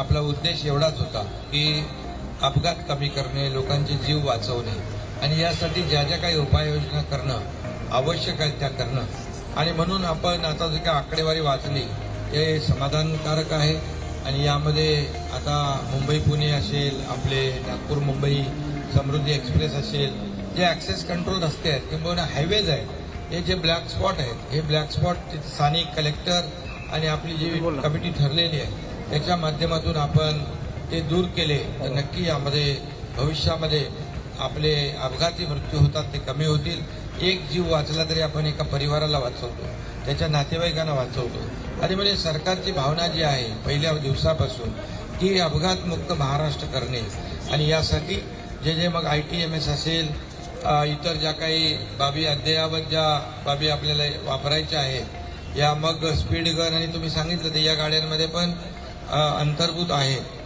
आपला उद्देश एवढाच होता की अपघात कमी करणे लोकांचे जीव वाचवणे आणि यासाठी ज्या ज्या काही उपाययोजना करणं आवश्यक आहेत त्या करणं. आणि म्हणून आपण आता जी काही आकडेवारी वाचली हे समाधानकारक आहे. आणि यामध्ये आता मुंबई पुणे असेल आपले नागपूर मुंबई समृद्धी एक्सप्रेस असेल जे ॲक्सेस कंट्रोल रस्ते आहेत किंवा हायवेज आहेत हे जे ब्लॅक स्पॉट आहेत हे ब्लॅक स्पॉट स्थानिक कलेक्टर आणि आपली जी कमिटी ठरलेली आहे त्याच्या माध्यमातून आपण ते दूर केले तर नक्की यामध्ये भविष्यामध्ये आपले अपघाती मृत्यू होतात ते कमी होतील. एक जीव वाचला तरी आपण एका परिवाराला वाचवतो त्याच्या नातेवाईकांना वाचवतो. आणि म्हणजे सरकारची भावना जी आहे पहिल्या दिवसापासून ती अपघातमुक्त महाराष्ट्र करणे. आणि यासाठी जे जे मग आय टी एम एस असेल इतर ज्या काही बाबी अद्ययावत ज्या बाबी आपल्याला वापरायच्या आहेत या मग स्पीड गन आणि तुम्ही सांगितलं ते या गाड्यांमध्ये पण अंतर्भूत आहे.